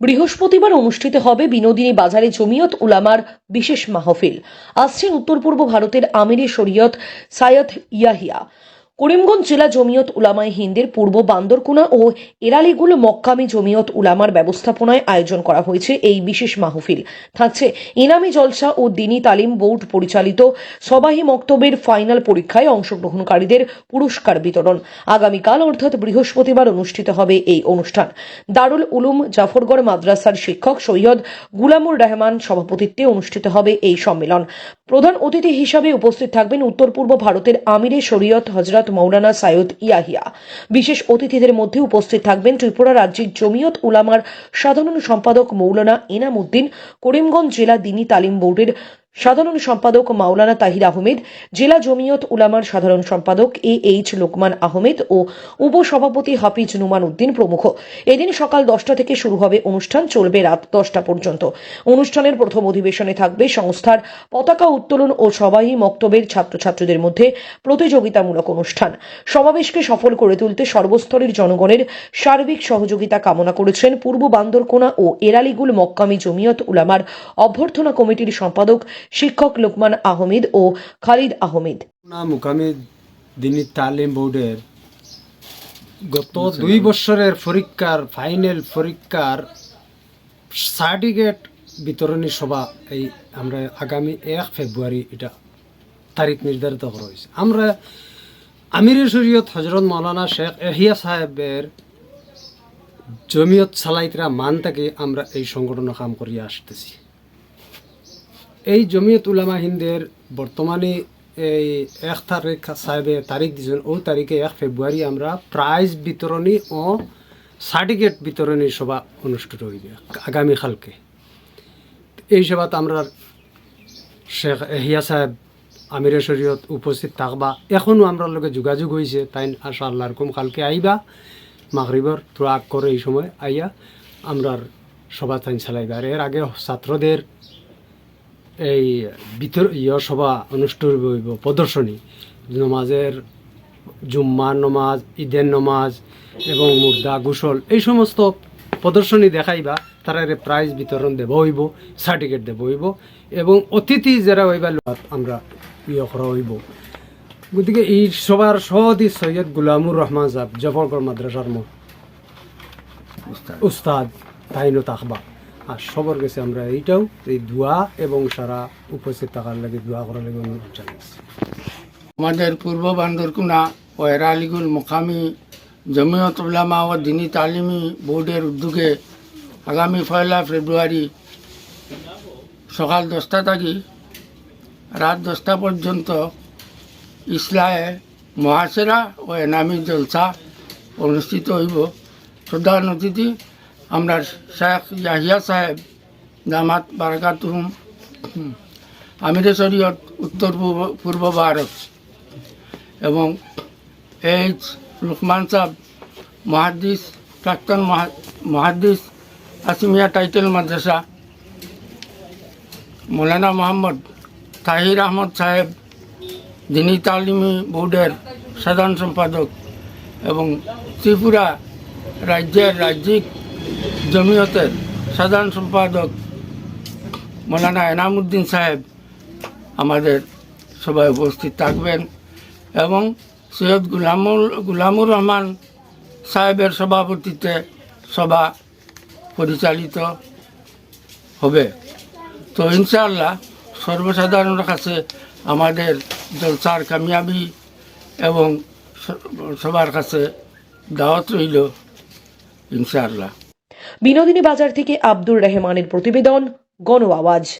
বৃহস্পতিবার অনুষ্ঠিত হবে বিনোদিনী বাজারে জমিয়ত উলামার বিশেষ মাহফিল। আসছেন উত্তর পূর্ব ভারতের আমিরি শরীয়ত সায়দ ইয়াহিয়া। করিমগঞ্জ জেলা জমিয়ত উলামায় হিন্দের পূর্ব বান্দরকুনা ও এরালিগুল মক্কামি জমিয়ত উলামার ব্যবস্থাপনায় আয়োজন করা হয়েছে এই বিশেষ মাহফিল। থাকছে ইনামি জলসা ও দিনী তালিম বোর্ড পরিচালিত সবাহি মক্তবের ফাইনাল পরীক্ষায় অংশগ্রহণকারীদের পুরস্কার বিতরণ। আগামীকাল অর্থাৎ বৃহস্পতিবার অনুষ্ঠিত হবে এই অনুষ্ঠান। দারুল উলুম জাফরগড় মাদ্রাসার শিক্ষক সৈয়দ গুলামুর রহমান সভাপতিত্বে অনুষ্ঠিত হবে এই সম্মেলন। প্রধান অতিথি হিসাবে উপস্থিত থাকবেন উত্তর পূর্ব ভারতের আমিরে শরীয়ত হজরত মৌলানা সাইয়দ ইয়াহিয়া। বিশেষ অতিথিদের মধ্যে উপস্থিত থাকবেন ত্রিপুরা রাজ্যের জমিয়ত উলামার সাধারণ সম্পাদক মৌলানা এনামুদ্দিন করিমগঞ্জ জেলা দিনী তালিম বোর্ডের সাধারণ সম্পাদক মাওলানা তাহির আহমেদ, জেলা জমিয়ত উলামার সাধারণ সম্পাদক এ এইচ লোকমান আহমেদ ও উপসভাপতি হাফিজ নুমান উদ্দিন প্রমুখ। এদিন সকাল দশটা থেকে শুরু হবে অনুষ্ঠান, চলবে রাত দশটা পর্যন্ত। অনুষ্ঠানের প্রথম অধিবেশনে থাকবে সংস্থার পতাকা উত্তোলন ও সবাই মক্তবের ছাত্রছাত্রীদের মধ্যে প্রতিযোগিতামূলক অনুষ্ঠান। সমাবেশকে সফল করে তুলতে সর্বস্তরের জনগণের সার্বিক সহযোগিতা কামনা করেছেন পূর্ব বান্দরকোনা ও এরালিগুল মক্কামি জমিয়ত উলামার অভ্যর্থনা কমিটির সম্পাদক শিক্ষক লোকমান আহমেদ ও খালিদ আহমেদ। মুকামি দিনী তালিম বোর্ডের গত দুই বছরের পরীক্ষার, ফাইনাল পরীক্ষার সার্টিফিকেট বিতরণী সভা এই আমরা আগামী এক ফেব্রুয়ারি এটা তারিখ নির্ধারিত করা হয়েছে। আমরা আমির শরীয়ত হজরত মৌলানা শেখ এহিয়া সাহেবের জমিয়ত সালাইতরা মান থেকে আমরা এই সংগঠন কাম করিয়া আসতেছি। এই জমিয়ত উলামা হিন্দের বর্তমানে এই এক তারিখ সাহেবে তারিখ দিয়েছেন, ও তারিখে এক ফেব্রুয়ারি আমরা প্রাইজ বিতরণী ও সার্টিফিকেট বিতরণী সভা অনুষ্ঠিত হইবে আগামীকালকে এই সভাত আমরা শেখ এহিয়া সাহেব, আমিরে শরীয়ত উপস্থিত থাকবা। এখনও আমরা লগে যোগাযোগ হয়েছে তাই আশা আল্লাহ রকম কালকে আইবা, মাগরিবর তোরা করে এই সময় আইয়া আমরার সভা তাই চালাইবা। আর এর আগে ছাত্রদের এই বিতর ইয় সভা অনুষ্ঠিত হইব প্রদর্শনী। নমাজের জুম্মা নমাজ ঈদের নমাজ এবং মুর্দা গোসল এই সমস্ত প্রদর্শনী দেখাইবা তারা প্রাইজ বিতরণ দেব হইব সার্টিফিকেট দেব হইব এবং অতিথি যারা হইবা আমরা ইয়ে করা হইব। গতিকে এই সবার সহদি সৈয়দ গুলামুর রহমান সাহেব জফরগড় মাদ্রাসার উস্তাদ। তাইনো তাকবা আর সবার কাছে আমরা এইটাও, এই দোয়া এবং সারা উপস্থিত থাকার লাগে দোয়া করার লাগে অনুরোধ জানাচ্ছি আমাদের পূর্ব বান্দরকুনা ও এরালিগুল মোকামি জমিয়ত উলামা ও দিনী তালিমি বোর্ডের উদ্যোগে আগামী পয়লা ফেব্রুয়ারি সকাল দশটা থাকি রাত দশটা পর্যন্ত ইসলায়ে মহাসেরা ও এনামি জলসা অনুষ্ঠিত হইব। প্রধান অতিথি আমরা শেখ ইয়াহিয়া সাহেব, জামাত বারাকাতুম আমিরে শরীয়ত, উত্তর পূর্ব পূর্ব ভারত এবং এইচ লুকমান সাহ মহাদ্দিস, প্রাক্তন মহা- মহাদ্দিস আসিমিয়া টাইটেল মাদ্রাসা, মৌলানা মোহাম্মদ তাহির আহমদ সাহেব দিনী তালিমি বোর্ডের সাধারণ সম্পাদক এবং ত্রিপুরা রাজ্যের রাজ্যিক জমিয়তের সাধারণ সম্পাদক মৌলানা এনামুদ্দিন সাহেব আমাদের সবাই উপস্থিত থাকবেন এবং সৈয়দ গুলামুল, গুলামুর রহমান সাহেবের সভাপতিত্বে সভা পরিচালিত হবে। তো ইনশাআল্লাহ সর্বসাধারণের কাছে আমাদের জলসার কামিয়াবি এবং সবার কাছে দাওয়াত রইল ইনশাআল্লাহ। বিনোদিনী বাজার থেকে আব্দুর রহমানের প্রতিবেদন গণ আওয়াজ।